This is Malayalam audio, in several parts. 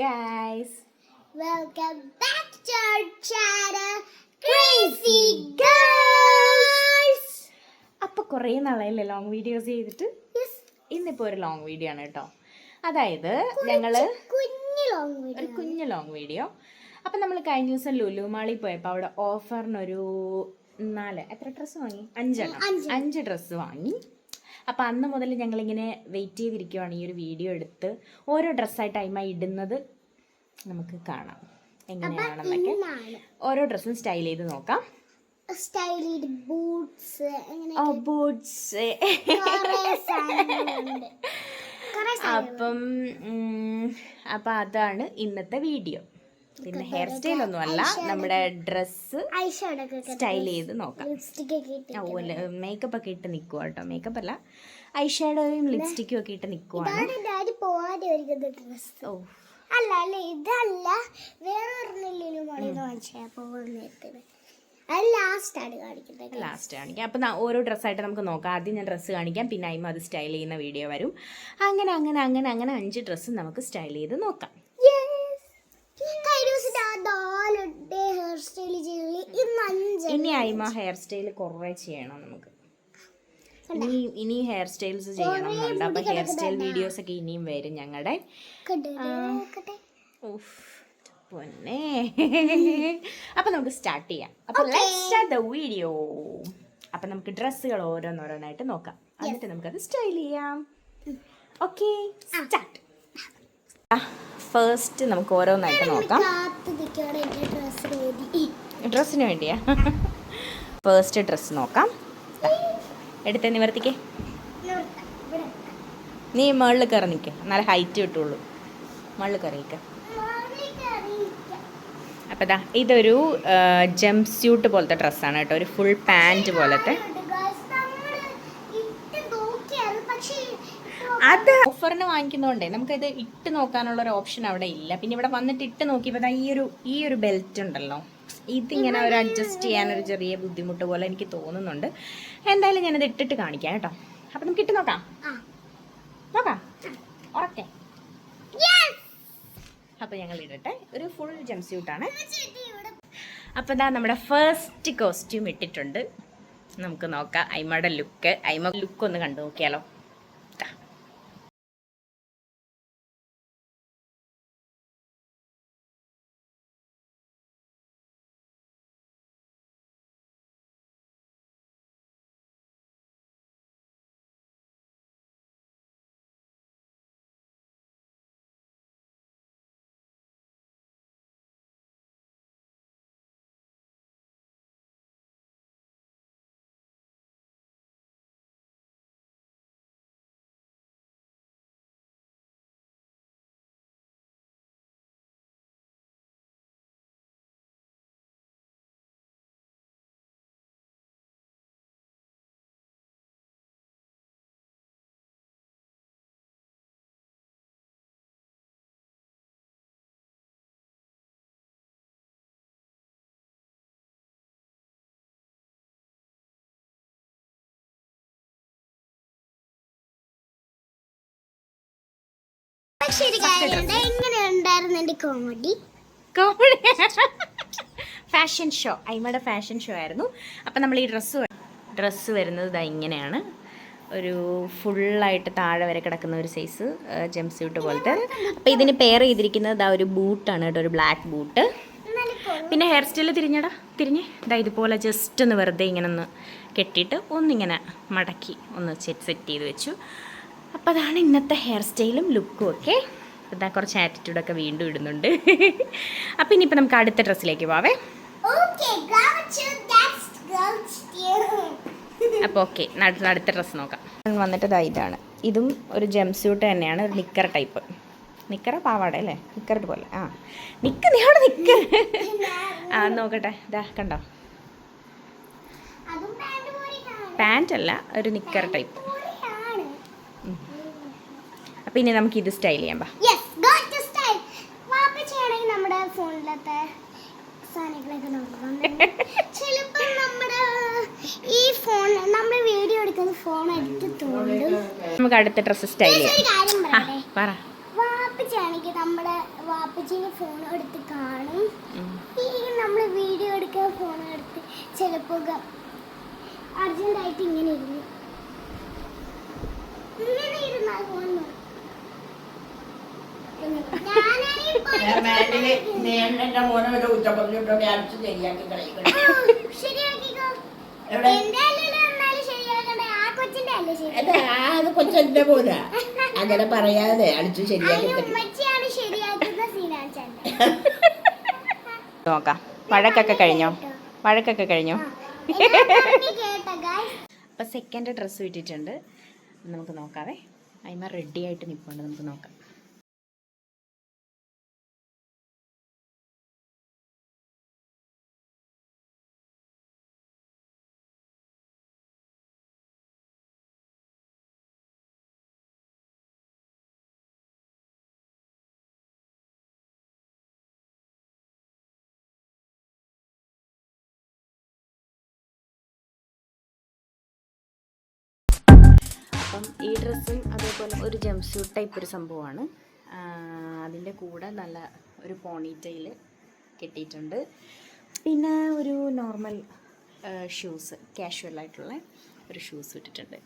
guys. Welcome back to our channel, Crazy Girls. അപ്പോൾ കുറേ നാളായില്ലേ ലോങ് വീഡിയോസ് ചെയ്തിട്ട്? Yes, ഇന്നിപ്പോൾ ഒരു ലോങ് വീഡിയോ ആണ് കേട്ടോ അതായത് ഞങ്ങൾ ഒരു കുഞ്ഞു ലോങ് വീഡിയോ അപ്പം നമ്മൾ കഴിഞ്ഞ ദിവസം ലുലു മാളിൽ പോയപ്പോൾ അവിടെ ഓഫറിനൊരു നാല് എത്ര ഡ്രസ്സ് വാങ്ങി? അഞ്ചെണ്ണം. അഞ്ച്. അഞ്ച് ഡ്രസ്സ് വാങ്ങി. അപ്പം അന്ന് മുതൽ ഞങ്ങളിങ്ങനെ വെയിറ്റ് ചെയ്തിരിക്കുവാണ് ഈ ഒരു വീഡിയോ എടുത്ത്. ഓരോ ഡ്രസ്സായിട്ട് അയിമ ഇടുന്നത് നമുക്ക് കാണാം. എങ്ങനെയാണെന്നൊക്കെ. ഓരോ ഡ്രസ്സും സ്റ്റൈൽ ചെയ്ത് നോക്കാം. സ്റ്റൈൽ ചെയ്ത് ബൂട്ട്സ് അങ്ങനെ ഓ ബൂട്ട്സ് കുറേ സാധനങ്ങളുണ്ട്. അപ്പം അപ്പം അതാണ് ഇന്നത്തെ വീഡിയോ പിന്നെ ഹെയർ സ്റ്റൈൽ ഒന്നും അല്ല നമ്മുടെ ഡ്രസ്സ് ഐഷോടൊക്കെ സ്റ്റൈൽ ചെയ്ത് നോക്കാം. മേക്കപ്പ് ഒക്കെ ഇട്ട് നിൽക്കുക കേട്ടോ. മേക്കപ്പ് അല്ല ഐഷാഡോയും ലിപ്സ്റ്റിക്കും ഒക്കെ ഇട്ട് നിൽക്കുവാണ് ഡ്രസ് ഓ. അല്ല അല്ല ഇതല്ല. വേറെ അത് ലാസ്റ്റ് ആണ് കാണിക്കുന്നത് ലാസ്റ്റ് കാണിക്കാം. അപ്പം ഓരോ ഡ്രസ്സായിട്ട് നമുക്ക് നോക്കാം. ആദ്യം ഞാൻ ഡ്രസ്സ് കാണിക്കാം. പിന്നെ അയിമ അത് സ്റ്റൈൽ ചെയ്യുന്ന വീഡിയോ വരും. അങ്ങനെ അങ്ങനെ അങ്ങനെ അങ്ങനെ അഞ്ച് ഡ്രസ്സും നമുക്ക് സ്റ്റൈൽ ചെയ്ത് നോക്കാം കഴിഞ്ഞ ദിവസം ഞാൻ നാലുണ്ട് ഹെയർ സ്റ്റൈൽ ചെയ്യൽ ഇന്ന് അഞ്ച് ഇനി അയിമ ഹെയർ സ്റ്റൈൽ കുറേ ചെയ്യണം നമുക്ക്. ഇനി ഇനി ഹെയർ സ്റ്റൈൽസ് ചെയ്യണം എന്നുണ്ട് അപ്പം ഹെയർ സ്റ്റൈൽ വീഡിയോസ് ഒക്കെ ഇനിയും വരും ഞങ്ങളുടെ പൊന്നെ. അപ്പൊ നമുക്ക് സ്റ്റാർട്ട് ചെയ്യാം. അപ്പൊ ദ വീഡിയോ അപ്പൊ നമുക്ക് ഡ്രസ്സുകൾ ഓരോന്നോരോന്നായിട്ട് നോക്കാം. എന്നിട്ട് നമുക്കത് സ്റ്റൈൽ ചെയ്യാം. ഓക്കെ സ്റ്റാർട്ട് ഫസ്റ്റ് നമുക്ക് ഓരോന്നായിട്ട് നോക്കാം. ഡ്രസ്സിന് വേണ്ടിയാ. ഫേസ്റ്റ് ഡ്രസ്സ് നോക്കാം. എടുത്ത നിവർത്തിക്കേ. നീ മുകളിൽ കയറി നിൽക്കുക നല്ല ഹൈറ്റ് കിട്ടുള്ളൂ. മുകളിൽ കയറി നിൽക്കുക അപ്പം ഇതാ ഇതൊരു ജംപ് സ്യൂട്ട് പോലത്തെ ഡ്രസ്സാണ് കേട്ടോ. ഒരു ഫുൾ പാന്റ് പോലത്തെ. അത് ഓഫറിന് വാങ്ങിക്കുന്നതുകൊണ്ടേ നമുക്കത് ഇട്ട് നോക്കാനുള്ള ഒരു ഓപ്ഷൻ അവിടെ ഇല്ല. പിന്നെ ഇവിടെ വന്നിട്ട് ഇട്ട് നോക്കിയപ്പോൾ ഈ ഒരു ഈ ഒരു ബെൽറ്റ് ഉണ്ടല്ലോ. ഇതിങ്ങനെ ഒരു അഡ്ജസ്റ്റ് ചെയ്യാനൊരു ചെറിയ ബുദ്ധിമുട്ട് പോലെ എനിക്ക് തോന്നുന്നുണ്ട്. എന്തായാലും ഞാനത് ഇട്ടിട്ട് കാണിക്കാം കേട്ടോ. അപ്പം നമുക്ക് ഇട്ട് നോക്കാം. നോക്കാം. ഓക്കെ അപ്പം ഞങ്ങൾ ഇടട്ടെ. ഒരു ഫുൾ ജംപ് സ്യൂട്ടാണ് അപ്പോൾ ഇതാ നമ്മുടെ ഫസ്റ്റ് കോസ്റ്റ്യൂം ഇട്ടിട്ടുണ്ട്. നമുക്ക് നോക്കാം. അയിമയുടെ ലുക്ക് അയിമ ലുക്ക് ഒന്ന് കണ്ടു നോക്കിയാലോ. എങ്ങനെ ഉണ്ടായിരുന്നു എന്റെ കോമഡി കോമഡി ഫാഷൻ ഷോ അയിമയുടെ ഫാഷൻ ഷോ ആയിരുന്നു. അപ്പം നമ്മൾ ഈ ഡ്രസ്സ് ഡ്രസ്സ് വരുന്നത് ഇതാ ഇങ്ങനെയാണ്. ഒരു ഫുള്ളായിട്ട് താഴെ വരെ കിടക്കുന്ന ഒരു സൈസ് ജംപ് സ്യൂട്ട് പോലത്തെ. അപ്പോൾ ഇതിന് പെയർ ചെയ്തിരിക്കുന്നത് ഇതാ ഒരു ബൂട്ടാണ് കേട്ടോ ഒരു ബ്ലാക്ക് ബൂട്ട് പിന്നെ ഹെയർ സ്റ്റൈൽ തിരിഞ്ഞടാ തിരിഞ്ഞ്. ഇതാ ഇതുപോലെ ജസ്റ്റ് ഒന്ന് വെറുതെ ഇങ്ങനെ ഒന്ന് കെട്ടിയിട്ട് ഒന്നിങ്ങനെ മടക്കി ഒന്ന് സെറ്റ് സെറ്റ് ചെയ്ത് വെച്ചു. അപ്പോൾ അതാണ് ഇന്നത്തെ ഹെയർ സ്റ്റൈലും ലുക്കും ഒക്കെ ഇതാ കുറച്ച് ആറ്റിറ്റ്യൂഡൊക്കെ വീണ്ടും ഇടുന്നുണ്ട്. അപ്പം ഇനിയിപ്പോൾ നമുക്ക് അടുത്ത ഡ്രസ്സിലേക്ക് പോവേ. അപ്പോൾ ഓക്കെ അടുത്ത ഡ്രസ്സ് നോക്കാം. വന്നിട്ട് ഇതാ ഇതാണ്. ഇതും ഒരു ജംപ് സ്യൂട്ട് തന്നെയാണ് ഒരു നിക്കർ ടൈപ്പ് നിക്കറ പാവാട അല്ലേ? നിക്കറിട്ട് പോലെ ആ. നിക്ക് നീ അവിടെ നിക്ക്. ആ നോക്കട്ടെ. ഇതാ കണ്ടോ? പാന്റ് അല്ല ഒരു നിക്കർ ടൈപ്പ് അപ്പോൾ ഇനി നമുക്ക് ഇത് സ്റ്റൈൽ ചെയ്യാം ബാ. യെസ് ഗോ ടു സ്റ്റൈൽ വാപ്പച്ചാണെങ്കിൽ നമ്മുടെ ഫോണിലത്തെ സാധനങ്ങളൊക്കെ ചിലപ്പോൾ നമ്മുടെ ഈ ഫോൺ നമ്മൾ വീഡിയോ എടുക്കുന്ന ഫോൺ എടുത്ത് തോന്നും നമുക്ക് അടുത്ത ഡ്രസ്സ് സ്റ്റൈൽ ചെയ്യാം. പറ. വാപ്പച്ചാണെങ്കിൽ നമ്മുടെ വാപ്പ ഫോൺ എടുത്ത് കാണും. ഈ നമ്മൾ വീഡിയോ എടുക്കുന്ന ഫോൺ എടുത്ത് ചിലപ്പോൾ അർജന്റായിട്ട് ഇങ്ങനെ ഇരുന്നു. ഇങ്ങനെ ഇരുന്നാൽ ഫോൺ മാറ്റിൽ നേണ്ട മോനെ വരെ ഉച്ചപ്പറഞ്ഞിട്ടോടെ അടിച്ച് ശരിയാക്കി കളിക്കണം ശരിയാക്കിക്കോ എവിടെ എന്റെ അല്ലല്ലോ എന്നാലും ശരിയാക്കണ്ടേ? ആ കൊച്ചിന്റെ അല്ലേ ശരി? അല്ല ആ അത് കൊച്ചെന്റെ മോനാ. അങ്ങനെ പറയാതെ അടിച്ചു ശരിയാക്കി നോക്കാം. വഴക്കൊക്കെ കഴിഞ്ഞോ? വഴക്കൊക്കെ കഴിഞ്ഞോ? അപ്പൊ സെക്കൻഡ് ഡ്രസ്സ് ഇട്ടിട്ടുണ്ട്. നമുക്ക് നോക്കാവേ. അതിമ റെഡി ആയിട്ട് നിൽപ്പുണ്ട് നമുക്ക് നോക്കാം. ഈ ഡ്രസ്സും അതേപോലെ ഒരു ജംപ് സ്യൂട്ട് ടൈപ്പ് ഒരു സംഭവമാണ്. അതിന്റെ കൂടെ നല്ല ഒരു പോണിറ്റയിൽ കെട്ടിയിട്ടുണ്ട്. പിന്നെ ഒരു നോർമൽ ഷൂസ് കാഷ്വൽ ആയിട്ടുള്ള ഒരു ഷൂസ് ഇട്ടിട്ടുണ്ട്.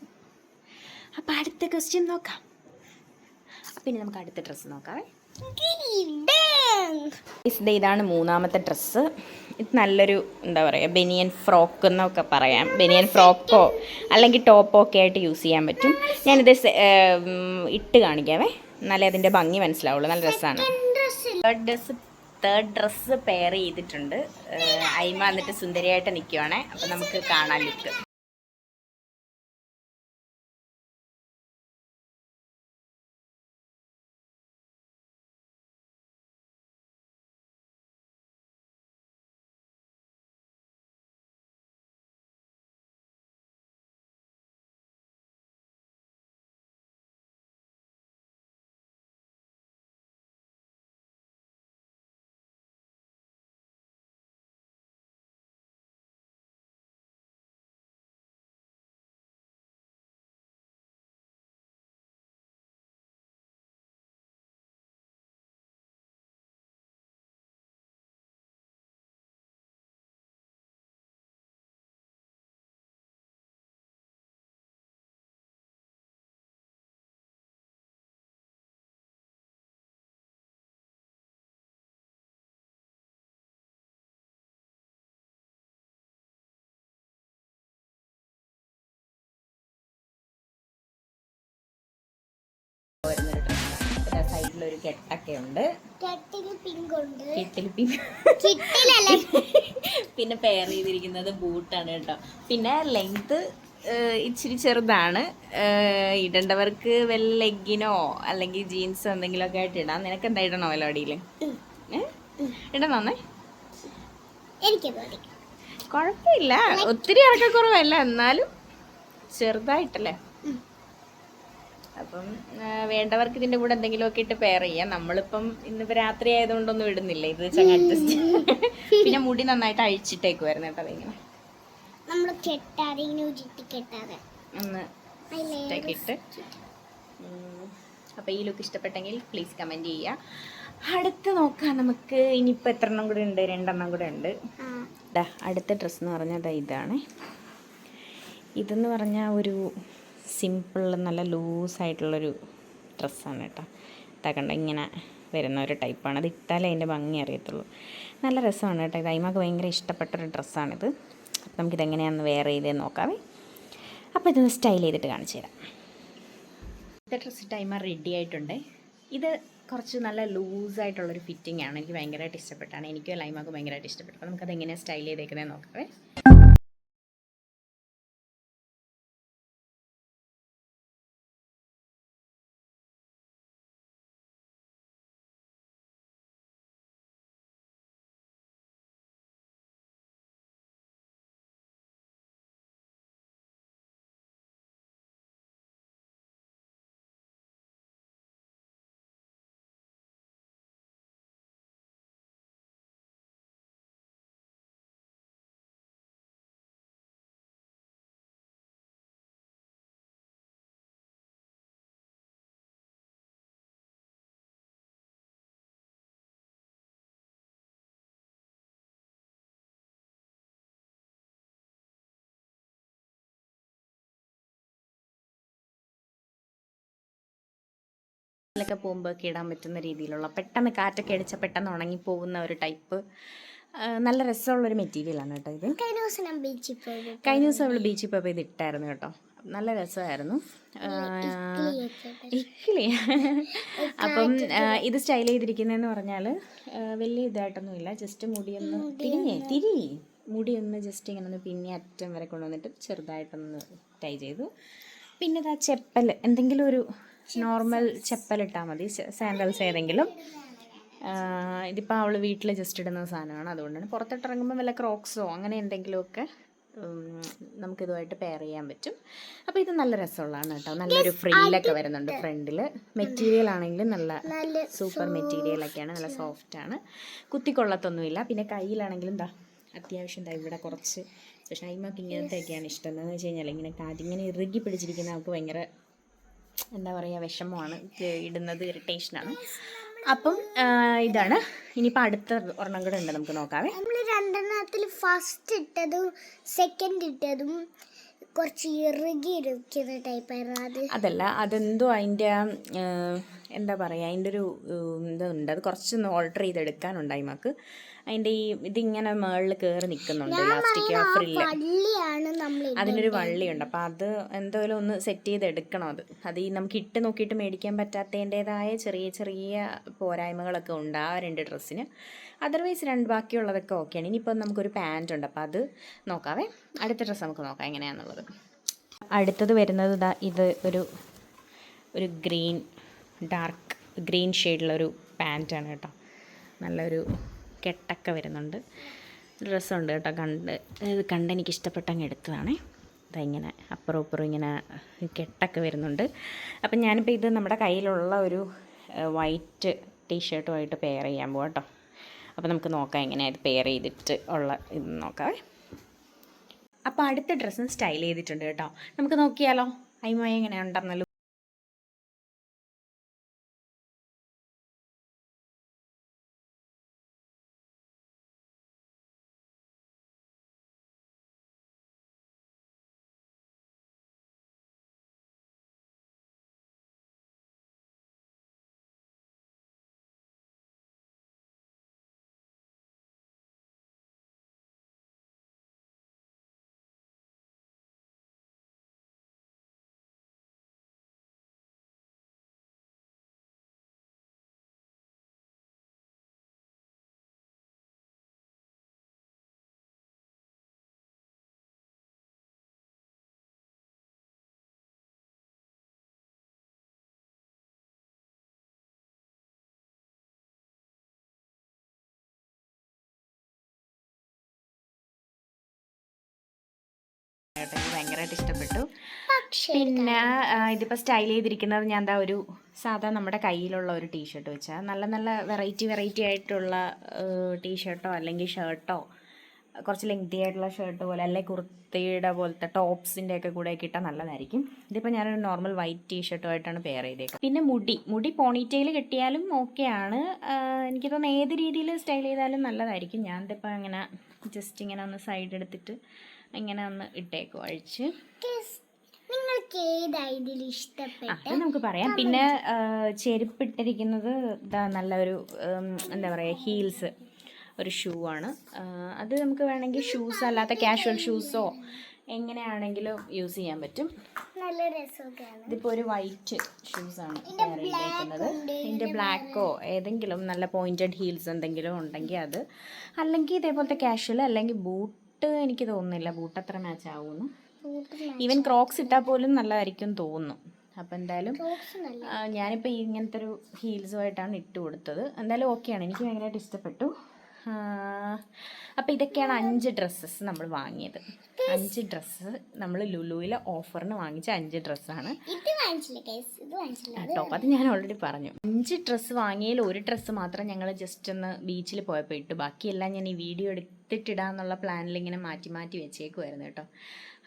അപ്പോൾ അടുത്ത ക്വസ്റ്റ്യൻ നോക്കാം. ഇനി നമുക്ക് അടുത്ത ഡ്രസ്സ് നോക്കാം ഇതാണ് മൂന്നാമത്തെ ഡ്രസ്സ് ഇത് നല്ലൊരു എന്താ പറയുക ബനിയൻ ഫ്രോക്ക് എന്നൊക്കെ പറയാം. ബനിയൻ ഫ്രോക്കോ അല്ലെങ്കിൽ ടോപ്പോ ഒക്കെ ആയിട്ട് യൂസ് ചെയ്യാൻ പറ്റും. ഞാനിത് ഇട്ട് കാണിക്കാവേ. നല്ല അതിന്റെ ഭംഗി മനസ്സിലാവുള്ളൂ. നല്ല ഡ്രസ്സാണ് third dress third dress pair ചെയ്തിട്ടുണ്ട്. അയിമ എന്നിട്ട് സുന്ദരിയായിട്ട് നിൽക്കുവാണേ അപ്പം നമുക്ക് കാണാൻ ലുക്ക് സൈഡിലൊരു കെട്ടൊക്കെ ഉണ്ട് കെട്ടിൽ പിങ്ക്. പിന്നെ പെയർ ചെയ്തിരിക്കുന്നത് ബൂട്ടാണ് കേട്ടോ. പിന്നെ ലെങ്ത് ഇച്ചിരി ചെറുതാണ്. ഇടേണ്ടവർക്ക് വല്ല ലെഗിനോ അല്ലെങ്കിൽ ജീൻസ് എന്തെങ്കിലുമൊക്കെ ആയിട്ട് ഇടാം. നിനക്ക് എന്താ ഇടണോ അടിയിൽ ഇടണോന്നേ കുഴപ്പമില്ല. ഒത്തിരി ഇറക്കക്കുറവല്ല. എന്നാലും ചെറുതായിട്ടല്ലേ? അപ്പം വേണ്ടവർക്ക് ഇതിന്റെ കൂടെ എന്തെങ്കിലുമൊക്കെ ഇട്ട് പെയർ ചെയ്യാം. നമ്മളിപ്പം ഇന്നിപ്പോ രാത്രി ആയതുകൊണ്ടൊന്നും ഇടുന്നില്ല. ഇത് വെച്ച് അഡ്ജസ്റ്റ് പിന്നെ മുടി നന്നായിട്ട് അഴിച്ചിട്ടേക്കുമായിരുന്നു കേട്ടോ അതിങ്ങനെ. നമ്മൾ കെട്ടാതെ ഇങ്ങനെ ഉരുട്ടി കെട്ടാതെ. ഒന്ന് ഇട്ട്. അപ്പോൾ ഈ ലുക്ക് ഇഷ്ടപ്പെട്ടെങ്കിൽ പ്ലീസ് കമന്റ് ചെയ്യ അടുത്ത് നോക്കാം നമുക്ക്. ഇനിയിപ്പോൾ എത്ര എണ്ണം കൂടെ ഉണ്ട്? രണ്ടെണ്ണം കൂടെ ഉണ്ട്. അടുത്ത ഡ്രസ്സ് എന്ന് പറഞ്ഞാൽ ഇതാണ്. ഇതെന്ന് പറഞ്ഞാൽ ഒരു സിമ്പിൾ നല്ല ലൂസായിട്ടുള്ളൊരു ഡ്രസ്സാണ് കേട്ടോ. ഇതാ കണ്ട ഇങ്ങനെ വരുന്ന ഒരു ടൈപ്പാണ്. അത് ഇട്ടാലേ അതിന്റെ ഭംഗി അറിയത്തുള്ളൂ. നല്ല രസമാണ് കേട്ടോ ഇത്. അയിമാക്ക് ഭയങ്കര ഇഷ്ടപ്പെട്ടൊരു ഡ്രസ്സാണിത്. അപ്പം നമുക്കിതെങ്ങനെയാണെന്ന് വേറെ ചെയ്ത് നോക്കാവേ. അപ്പോൾ ഇതൊന്ന് സ്റ്റൈൽ ചെയ്തിട്ട് കാണിച്ചു തരാം. ഇത്തെ ഡ്രസ്സ് ടൈമർ റെഡി ആയിട്ടുണ്ട്. ഇത് കുറച്ച് നല്ല ലൂസായിട്ടുള്ളൊരു ഫിറ്റിംഗ് ആണ്. എനിക്ക് ഭയങ്കരമായിട്ട് ഇഷ്ടപ്പെട്ടാണ്. എനിക്കും ലൈമാക്ക് ഭയങ്കരമായിട്ട് ഇഷ്ടപ്പെട്ടു. അപ്പോൾ നമുക്കത് എങ്ങനെയാണ് സ്റ്റൈൽ ചെയ്തേക്കുന്നത് നോക്കാവേ. ഇതിലൊക്കെ പോകുമ്പോൾ ഒക്കെ ഇടാൻ പറ്റുന്ന രീതിയിലുള്ള പെട്ടെന്ന് കാറ്റൊക്കെ അടിച്ചാൽ പെട്ടെന്ന് ഉണങ്ങി പോകുന്ന ഒരു ടൈപ്പ്. നല്ല രസമുള്ള ഒരു മെറ്റീരിയലാണ് കേട്ടോ ഇത്. കഴിഞ്ഞ ദിവസം ഞാൻ ബീച്ചിൽ പോയത്. കഴിഞ്ഞ ദിവസം അവൾ ബീച്ചിൽ പോയപ്പോൾ ഇത് ഇട്ടായിരുന്നു കേട്ടോ. നല്ല രസമായിരുന്നു. ഇക്കിളി. അപ്പം ഇത് സ്റ്റൈൽ ചെയ്തിരിക്കുന്നതെന്ന് പറഞ്ഞാൽ വലിയ ഇതായിട്ടൊന്നുമില്ല. ജസ്റ്റ് മുടിയൊന്ന് തിരിഞ്ഞേ തിരി. മുടിയൊന്ന് ജസ്റ്റ് ഇങ്ങനെ ഒന്ന് പിന്നെ അറ്റം വരെ കൊണ്ടുവന്നിട്ട് ചെറുതായിട്ടൊന്ന് ടൈ ചെയ്തു. പിന്നെ ഇതാ ചെപ്പൽ എന്തെങ്കിലും ഒരു നോർമൽ ചെപ്പലിട്ടാൽ മതി. സാൻഡൽസ് ഏതെങ്കിലും. ഇതിപ്പോൾ അവൾ വീട്ടിൽ ജസ്റ്റ് ഇടുന്ന സാധനമാണ്. അതുകൊണ്ടാണ് പുറത്തിട്ടിറങ്ങുമ്പോൾ വല്ല ക്രോക്സോ അങ്ങനെ എന്തെങ്കിലുമൊക്കെ നമുക്കിതുമായിട്ട് പെയർ ചെയ്യാൻ പറ്റും. അപ്പോൾ ഇത് നല്ല രസമുള്ളതാണ് കേട്ടോ. നല്ലൊരു ഫ്രില്ലൊക്കെ വരുന്നുണ്ട് ഫ്രണ്ടിൽ മെറ്റീരിയൽ ആണെങ്കിലും നല്ല സൂപ്പർ മെറ്റീരിയലൊക്കെയാണ് നല്ല സോഫ്റ്റാണ് കുത്തിക്കൊള്ളത്തൊന്നുമില്ല പിന്നെ കയ്യിലാണെങ്കിലും എന്താ അത്യാവശ്യം എന്താ ഇവിടെ കുറച്ച്. പക്ഷേ അയിമക്ക് ഇങ്ങനത്തെയൊക്കെയാണ് ഇഷ്ടം. എന്താണെന്ന് വെച്ച് കഴിഞ്ഞാൽ ഇങ്ങനെ കാതിങ്ങനെ ഇറുകി പിടിച്ചിരിക്കുന്ന നമുക്ക് ഭയങ്കര എന്താ പറയുക വിഷമമാണ്. ഇടുന്നത് ഇറിറ്റേഷനാണ് അപ്പം ഇതാണ്. ഇനിയിപ്പോൾ അടുത്ത ഒരെണ്ണം കൂടെ ഉണ്ട് നമുക്ക് നോക്കാവേ. നമ്മൾ രണ്ടെണ്ണത്തിൽ ഫസ്റ്റ് ഇട്ടതും സെക്കൻഡ് ഇട്ടതും കുറച്ച് ഇറുകി ഇരിക്കുന്ന ടൈപ്പായിരുന്നു അത്. അതല്ല അതെന്തോ അതിന്റെ എന്താ പറയുക അതിന്റെ ഒരു ഇതുണ്ട്. അത് കുറച്ചൊന്ന് ഓൾട്ടർ ചെയ്തെടുക്കാനുണ്ടായി അയിമക്ക്. അതിന്റെ ഈ ഇതിങ്ങനെ മേളിൽ കയറി നിൽക്കുന്നുണ്ട് ലാസ്റ്റിക്ക് ആ ഫ്രില്ല് പള്ളിയാണ് നമ്മൾ അതിനൊരു വള്ളിയുണ്ട് അപ്പോൾ അത് എന്തായാലും ഒന്ന് സെറ്റ് ചെയ്ത് എടുക്കണം അത്. അത് ഈ നമുക്ക് ഇട്ട് നോക്കിയിട്ട് മേടിക്കാൻ പറ്റാത്തതിന്റെതായ ചെറിയ ചെറിയ പോരായ്മകളൊക്കെ ഉണ്ട് ആ രണ്ട് ഡ്രസ്സിന്. അതർവൈസ് രണ്ട് ബാക്കിയുള്ളതൊക്കെ ഓക്കെയാണ് ഇനിയിപ്പോൾ നമുക്കൊരു പാന്റ് ഉണ്ട്. അപ്പോൾ അത് നോക്കാവേ. അടുത്ത ഡ്രസ്സ് നമുക്ക് നോക്കാം എങ്ങനെയാണെന്നുള്ളത് അടുത്തത് വരുന്നത് ഇതാ ഇത് ഒരു ഒരു ഗ്രീൻ ഡാർക്ക് ഗ്രീൻ ഷെയ്ഡിലൊരു പാന്റാണ് കേട്ടോ. നല്ലൊരു കെട്ടൊക്കെ വരുന്നുണ്ട്. ഡ്രസ്സുണ്ട് കേട്ടോ. കണ്ട് ഇത് കണ്ട് എനിക്ക് ഇഷ്ടപ്പെട്ടങ്ങ് എടുത്തതാണേ. ഇങ്ങനെ അപ്പുറം ഇപ്പുറം ഇങ്ങനെ കെട്ടൊക്കെ വരുന്നുണ്ട്. അപ്പം ഞാനിപ്പോൾ ഇത് നമ്മുടെ കയ്യിലുള്ള ഒരു വൈറ്റ് ടീഷർട്ടുമായിട്ട് പെയർ ചെയ്യാൻ പോകാം കേട്ടോ. അപ്പോൾ നമുക്ക് നോക്കാം എങ്ങനെയാണ് ഇത് പെയർ ചെയ്തിട്ട് ഉള്ള ഇത് നോക്കാം അപ്പോൾ അടുത്ത ഡ്രസ്സും സ്റ്റൈൽ ചെയ്തിട്ടുണ്ട് കേട്ടോ. നമുക്ക് നോക്കിയാലോ? അയിമ എങ്ങനെയുണ്ടെന്നല്ലോ കേട്ടോ എനിക്ക് ഭയങ്കരമായിട്ട് ഇഷ്ടപ്പെട്ടു പിന്നെ ഇതിപ്പോൾ സ്റ്റൈൽ ചെയ്തിരിക്കുന്നത് ഞാൻ എന്താ ഒരു സാധാ നമ്മുടെ കയ്യിലുള്ള ഒരു ടീഷർട്ട് വെച്ചാൽ നല്ല നല്ല വെറൈറ്റി വെറൈറ്റി ആയിട്ടുള്ള ടീഷർട്ടോ അല്ലെങ്കിൽ ഷർട്ടോ കുറച്ച് ലെങ്തി ആയിട്ടുള്ള ഷർട്ട് പോലെ അല്ലെങ്കിൽ കുർത്തിയുടെ പോലത്തെ ടോപ്സിന്റെ ഒക്കെ കൂടെ ഒക്കെ ഇട്ടാൽ നല്ലതായിരിക്കും. ഇതിപ്പോൾ ഞാനൊരു നോർമൽ വൈറ്റ് ടീഷർട്ടുമായിട്ടാണ് പെയർ ചെയ്തേക്കുന്നത്. പിന്നെ മുടി. മുടി പോണിറ്റെയിൽ കിട്ടിയാലും ഓക്കെയാണ് എനിക്ക് തോന്നുന്നു ഏത് രീതിയിൽ സ്റ്റൈൽ ചെയ്താലും നല്ലതായിരിക്കും. ഞാൻ ഇതിപ്പോൾ അങ്ങനെ ജസ്റ്റ് ഇങ്ങനെ ഒന്ന് സൈഡ് എടുത്തിട്ട് ഇങ്ങനെ ഒന്ന് ഇട്ടേക്കും അഴിച്ച് നിങ്ങൾക്ക് ഏതാ ഇഷ്ടപ്പെട്ട നമുക്ക് പറയാം. പിന്നെ ചെരുപ്പിട്ടിരിക്കുന്നത് ഇതാ നല്ലൊരു എന്താ പറയുക ഹീൽസ് ഒരു ഷൂ ആണ്. അത് നമുക്ക് വേണമെങ്കിൽ ഷൂസ് അല്ലാത്ത കാഷ്വൽ ഷൂസോ എങ്ങനെയാണെങ്കിലും യൂസ് ചെയ്യാൻ പറ്റും. നല്ല ഇതിപ്പോൾ ഒരു വൈറ്റ് ഷൂസ് ആണ് ചെയ്തേക്കുന്നത്. ഇതിന്റെ ബ്ലാക്കോ ഏതെങ്കിലും നല്ല പോയിന്റഡ് ഹീൽസ് എന്തെങ്കിലും ഉണ്ടെങ്കിൽ അത്. അല്ലെങ്കിൽ ഇതേപോലത്തെ കാഷ്വൽ അല്ലെങ്കിൽ ബൂട്ട് എനിക്ക് തോന്നുന്നില്ല. ബൂട്ട് അത്ര മാച്ച് ആവുമെന്ന്. ഈവൻ ക്രോക്സ് ഇട്ടാൽ പോലും നല്ലതായിരിക്കും തോന്നുന്നു. അപ്പം എന്തായാലും ഞാനിപ്പോൾ ഇങ്ങനത്തെ ഒരു ഹീൽസുമായിട്ടാണ് ഇട്ട് കൊടുത്തത്. എന്തായാലും ഓക്കെയാണ് എനിക്ക് ഭയങ്കരമായിട്ട് ഇഷ്ടപ്പെട്ടു. അപ്പോൾ ഇതൊക്കെയാണ് അഞ്ച് ഡ്രസ്സസ് നമ്മൾ വാങ്ങിയത്. അഞ്ച് ഡ്രസ്സ് നമ്മൾ ലുലുവിലെ ഓഫറിന് വാങ്ങിച്ച അഞ്ച് ഡ്രസ്സാണ് കേട്ടോ അത് ഞാൻ ഓൾറെഡി പറഞ്ഞു. അഞ്ച് ഡ്രസ്സ് വാങ്ങിയതിൽ ഒരു ഡ്രസ്സ് മാത്രം ഞങ്ങൾ ജസ്റ്റ് ഒന്ന് ബീച്ചിൽ പോയപ്പോൾ ഇട്ടു. ബാക്കിയെല്ലാം ഞാൻ ഈ വീഡിയോ എടുത്തിട്ടിടാന്നുള്ള പ്ലാനിൽ ഇങ്ങനെ മാറ്റി മാറ്റി വെച്ചേക്കുമായിരുന്നു കേട്ടോ.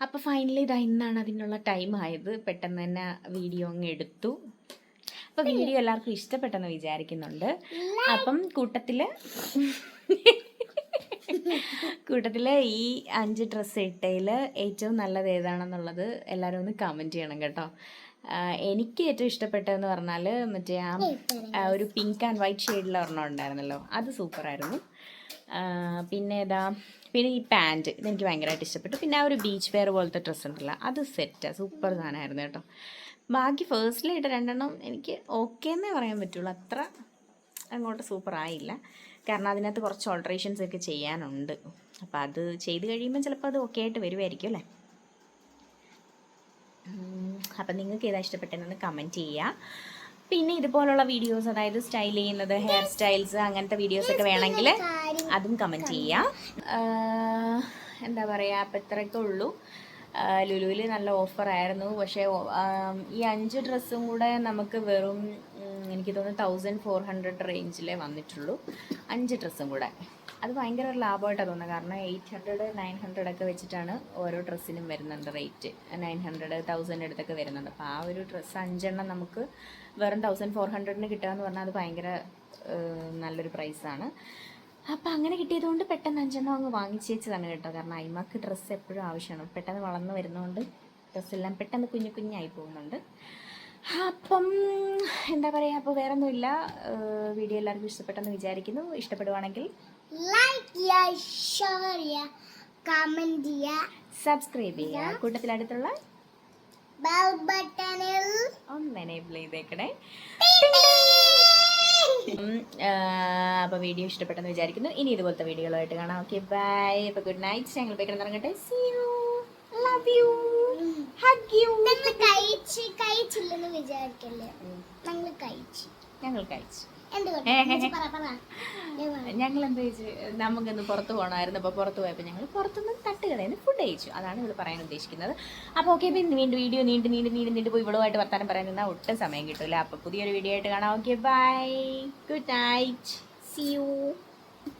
അപ്പോൾ ഫൈനലി ഇതാ ഇന്നാണ് അതിനുള്ള ടൈം ആയത്. പെട്ടെന്ന് തന്നെ വീഡിയോ അങ്ങ് എടുത്തു. അപ്പോൾ വീഡിയോ എല്ലാവർക്കും ഇഷ്ടപ്പെട്ടെന്ന് വിചാരിക്കുന്നുണ്ട്. അപ്പം കൂട്ടത്തിൽ കൂട്ടത്തിൽ ഈ അഞ്ച് ഡ്രസ്സ് ഇട്ടതിൽ ഏറ്റവും നല്ലത് ഏതാണെന്നുള്ളത് എല്ലാവരും ഒന്ന് കമന്റ് ചെയ്യണം കേട്ടോ. എനിക്ക് ഏറ്റവും ഇഷ്ടപ്പെട്ടതെന്ന് പറഞ്ഞാൽ മറ്റേ ആ ഒരു പിങ്ക് ആൻഡ് വൈറ്റ് ഷെയ്ഡിലെ ഒരെണ്ണം ഉണ്ടായിരുന്നല്ലോ. അത് സൂപ്പറായിരുന്നു പിന്നെ ഏതാ പിന്നെ ഈ പാന്റ് ഇതെനിക്ക് ഭയങ്കരമായിട്ട് ഇഷ്ടപ്പെട്ടു. പിന്നെ ആ ഒരു ബീച്ച് വെയർ പോലത്തെ ഡ്രസ്സ് ഉണ്ടല്ലോ അത് സെറ്റാണ് സൂപ്പർ സാധനമായിരുന്നു കേട്ടോ. ബാക്കി ഫേസ്റ്റിലായിട്ട് രണ്ടെണ്ണം എനിക്ക് ഓക്കെ എന്നേ പറയാൻ പറ്റുള്ളൂ. അത്ര അങ്ങോട്ട് സൂപ്പർ ആയില്ല. കാരണം അതിനകത്ത് കുറച്ച് ഓൾട്രേഷൻസ് ഒക്കെ ചെയ്യാനുണ്ട്. അപ്പോൾ അത് ചെയ്ത് കഴിയുമ്പോൾ ചിലപ്പോൾ അത് ഓക്കെ ആയിട്ട് വരുമായിരിക്കും അല്ലേ? അപ്പം നിങ്ങൾക്ക് ഏതാ ഇഷ്ടപ്പെട്ടതെന്ന് കമന്റ് ചെയ്യുക പിന്നെ ഇതുപോലുള്ള വീഡിയോസ് അതായത് സ്റ്റൈൽ ചെയ്യുന്നത് ഹെയർ സ്റ്റൈൽസ് അങ്ങനത്തെ വീഡിയോസ് ഒക്കെ വേണമെങ്കിൽ അതും കമന്റ് ചെയ്യുക എന്താ പറയുക അപ്പം ഇത്രയൊക്കെ ഉള്ളൂ. ലുലുവിൽ നല്ല ഓഫറായിരുന്നു. പക്ഷേ ഈ അഞ്ച് ഡ്രസ്സും കൂടെ നമുക്ക് വെറും എനിക്ക് തോന്നുന്നു തൗസൻഡ് ഫോർ ഹൺഡ്രഡ് റേഞ്ചിലേ വന്നിട്ടുള്ളൂ. അഞ്ച് ഡ്രസ്സും കൂടെ. അത് ഭയങ്കര ഒരു ലാഭമായിട്ടാണ് തോന്നുന്നത്. കാരണം എയ്റ്റ് ഹൺഡ്രഡ് നയൻ ഹൺഡ്രഡ് ഒക്കെ വെച്ചിട്ടാണ് ഓരോ ഡ്രസ്സിനും വരുന്നുണ്ട് റേറ്റ് നയൻ ഹൺഡ്രഡ് തൗസൻഡ് അടുത്തൊക്കെ വരുന്നുണ്ട് അപ്പോൾ ആ ഒരു ഡ്രസ്സ് അഞ്ചെണ്ണം നമുക്ക് വെറും തൗസൻഡ് ഫോർ ഹൺഡ്രഡിന് കിട്ടുക എന്ന് പറഞ്ഞാൽ അത് ഭയങ്കര നല്ലൊരു പ്രൈസാണ് അപ്പം അങ്ങനെ കിട്ടിയതുകൊണ്ട് പെട്ടെന്ന് അഞ്ചെണ്ണം അങ്ങ് വാങ്ങിച്ചു വെച്ചതാണ് കേട്ടോ. കാരണം അയിമാക്ക് ഡ്രസ്സ് എപ്പോഴും ആവശ്യമാണ്. പെട്ടെന്ന് വളർന്നു വരുന്നതുകൊണ്ട് ഡ്രസ്സെല്ലാം പെട്ടെന്ന് കുഞ്ഞു കുഞ്ഞായി പോകുന്നുണ്ട്. അപ്പം എന്താ പറയുക അപ്പോൾ വേറെ ഒന്നുമില്ല വീഡിയോ എല്ലാവർക്കും ഇഷ്ടപ്പെട്ടെന്ന് വിചാരിക്കുന്നു. ഇഷ്ടപ്പെടുവാണെങ്കിൽ ലൈക്ക് ചെയ്യുക ഷെയർ ചെയ്യുക ചെയ്യുക സബ്സ്ക്രൈബ് ചെയ്യുക കൂട്ടത്തിൽ അടുത്തുള്ള ബെൽ ബട്ടണിൽ ഒന്ന് എനേബിൾ ചെയ്തേക്കണേ. അപ്പോൾ വീഡിയോ ഇഷ്ടപ്പെട്ടെന്ന് വിചാരിക്കുന്നു. ഇനി ഇതുപോലത്തെ വീഡിയോകളായിട്ട് കാണാം. ഓക്കെ ബൈ അപ്പോൾ ഗുഡ് നൈറ്റ് ഞങ്ങൾ പോയി കിടന്നിറങ്ങട്ടെ. See you love you hug you ഞങ്ങൾ കഴിച്ച് കഴിച്ചില്ലെന്ന് വിചാരിക്കല്ലേ? ഞങ്ങൾ കഴിച്ചു. കഴിച്ചു. എന്താ ചോദിച്ചു നമുക്കൊന്ന് പുറത്ത് പോകണമായിരുന്നു അപ്പോൾ പുറത്ത് പോയപ്പോൾ ഞങ്ങൾ പുറത്തുനിന്ന് തട്ടുകടയിൽ നിന്ന് ഫുഡ് കഴിച്ചു. അതാണ് ഇവൾ പറയാൻ ഉദ്ദേശിക്കുന്നത്. അപ്പോൾ ഓക്കെ പിന്നെ വീണ്ടും വീഡിയോ നീണ്ട് നീണ്ട് നീണ്ട് നീണ്ട് പോയി ഇവളുമായിട്ട് വർത്താനം പറയാൻ നിന്നാൽ ഒട്ടും സമയം കിട്ടില്ല അപ്പോൾ പുതിയൊരു വീഡിയോ ആയിട്ട് കാണാം. Okay bye good night see you